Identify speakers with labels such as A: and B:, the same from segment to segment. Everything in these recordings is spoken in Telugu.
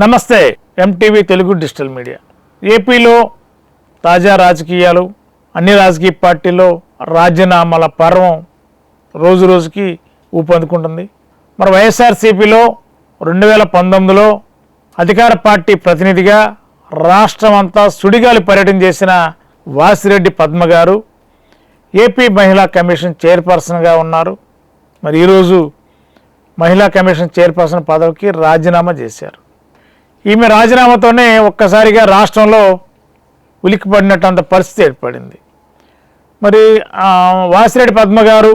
A: నమస్తే ఎంటీవీ తెలుగు డిజిటల్ మీడియా. ఏపీలో తాజా రాజకీయాలు అన్ని రాజకీయ పార్టీల్లో రాజీనామాల పర్వం రోజు రోజుకి ఊపందుకుంటుంది. మరి వైఎస్ఆర్సీపీలో రెండు వేల పంతొమ్మిదిలో అధికార పార్టీ ప్రతినిధిగా రాష్ట్రం అంతా సుడిగాలి పర్యటన చేసిన వాసిరెడ్డి పద్మ గారు ఏపీ మహిళా కమిషన్ చైర్పర్సన్గా ఉన్నారు. మరి ఈరోజు మహిళా కమిషన్ చైర్పర్సన్ పదవికి రాజీనామా చేశారు. ఈమె రాజీనామాతోనే ఒక్కసారిగా రాష్ట్రంలో ఉలిక్కిపడినట్టంత పరిస్థితి ఏర్పడింది. మరి వాసిరెడ్డి పద్మ గారు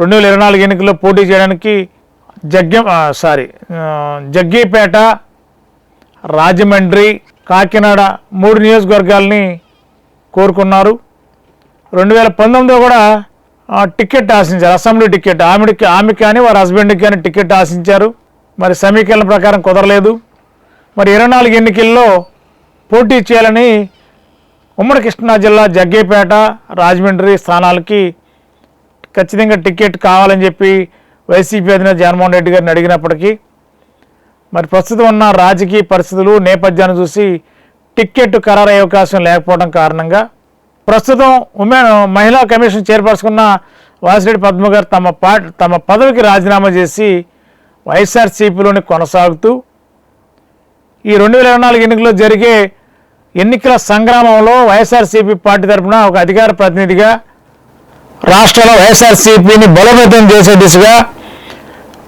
A: రెండు వేల ఇరవై నాలుగు ఎన్నికల్లో పోటీ చేయడానికి జగ్గం సారీ జగ్గీపేట రాజమండ్రి కాకినాడ మూడు నియోజకవర్గాల్ని కోరుకున్నారు. రెండు వేల పంతొమ్మిదిలో కూడా టికెట్ ఆశించారు. అసెంబ్లీ టికెట్ ఆమెకి ఆమెకి కానీ వారి హస్బెండ్కి కానీ టికెట్ ఆశించారు. మరి సమీకరణ ప్రకారం కుదరలేదు. మరి ఇరవై నాలుగు ఎన్నికల్లో పోటీ చేయాలని ఉమ్మడి కృష్ణా జిల్లా జగ్గేపేట రాజమండ్రి స్థానాలకి ఖచ్చితంగా టికెట్ కావాలని చెప్పి వైసీపీ అధినేత జగన్మోహన్ రెడ్డి గారిని అడిగినప్పటికీ మరి ప్రస్తుతం ఉన్న రాజకీయ పరిస్థితులు నేపథ్యాన్ని చూసి టికెట్ ఖరారయ్యే అవకాశం లేకపోవడం కారణంగా ప్రస్తుతం ఉమెన్ మహిళా కమిషన్ చైర్పర్సన్ వాసిరెడ్డి పద్మ గారు తమ పా తమ పదవికి రాజీనామా చేసి వైఎస్ఆర్సీపీలోని కొనసాగుతూ ఈ రెండు వేల ఇరవై నాలుగు ఎన్నికల్లో జరిగే ఎన్నికల సంగ్రామంలో వైఎస్ఆర్సీపీ పార్టీ తరఫున ఒక అధికార ప్రతినిధిగా రాష్ట్రంలో వైఎస్ఆర్సీపీని బలోపేతం చేసే దిశగా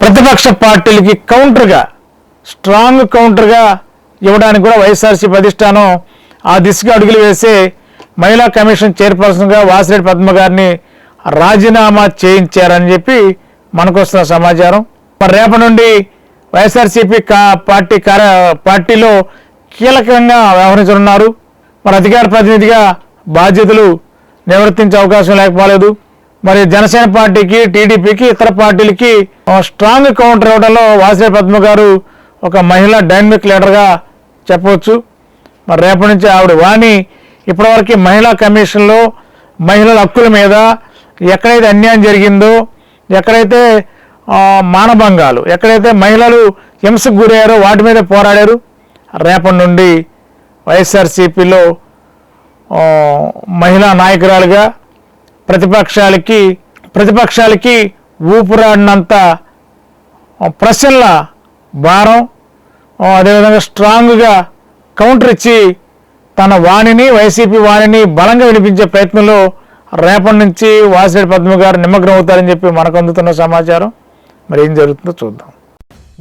A: ప్రతిపక్ష పార్టీలకి కౌంటర్గా స్ట్రాంగ్ కౌంటర్గా ఇవ్వడానికి కూడా వైఎస్ఆర్సీపీ అధిష్టానం ఆ దిశగా అడుగులు వేసే మహిళా కమిషన్ చైర్పర్సన్గా వాసిరెడ్డి పద్మ గారిని రాజీనామా చేయించారని చెప్పి మనకు వస్తున్న సమాచారం. మరి రేపటి నుండి వైఎస్ఆర్సీపీ కా పార్టీ కార్య పార్టీలో కీలకంగా వ్యవహరించనున్నారు. మరి అధికార ప్రతినిధిగా బాధ్యతలు నివర్తించే అవకాశం లేకపోలేదు. మరి జనసేన పార్టీకి టీడీపీకి ఇతర పార్టీలకి స్ట్రాంగ్ కౌంటర్ ఇవ్వడంలో వాసిరెడ్డి పద్మ గారు ఒక మహిళా డైనమిక్ లీడర్గా చెప్పవచ్చు. మరి రేపటి నుంచి ఆవిడ వాణి ఇప్పటివరకు మహిళా కమిషన్లో మహిళల హక్కుల మీద ఎక్కడైతే అన్యాయం జరిగిందో ఎక్కడైతే మానభంగాలు. ఎక్కడైతే మహిళలు హింసకు గురయ్యారో వాటి మీద పోరాడారు. రేపటి నుండి వైఎస్ఆర్సీపీలో మహిళా నాయకురాలుగా ప్రతిపక్షాలకి ప్రతిపక్షాలకి ఊపిరాడినంత ప్రశ్నల భారం అదేవిధంగా స్ట్రాంగ్గా కౌంటర్ ఇచ్చి తన వాణిని వైసీపీ వాణిని బలంగా వినిపించే ప్రయత్నంలో రేపటి నుంచి వాసిరెడ్డి పద్మ గారు నిమగ్నం అవుతారని చెప్పి మనకు అందుతున్న సమాచారం. మరి ఏం జరుగుతుందో చూద్దాం.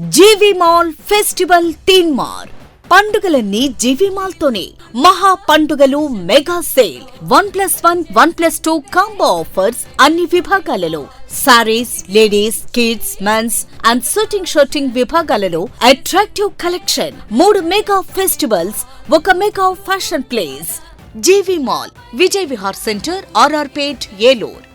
B: జీవి మాల్ ఫెస్టివల్ తీన్ మార్. పండుగలన్నీ జీవి మాల్ తోనే మహా పండుగలు mega sale. One plus one one plus two combo offers అన్ని విభాగాలలో. Saris ladies kids mens and shooting విభాగాలలో అట్రాక్టివ్ కలెక్షన్ మూడు మెగా ఫెస్టివల్స్ ఒక mega fashion place. GV mall Vijay Vihar centre RRPet Eluru.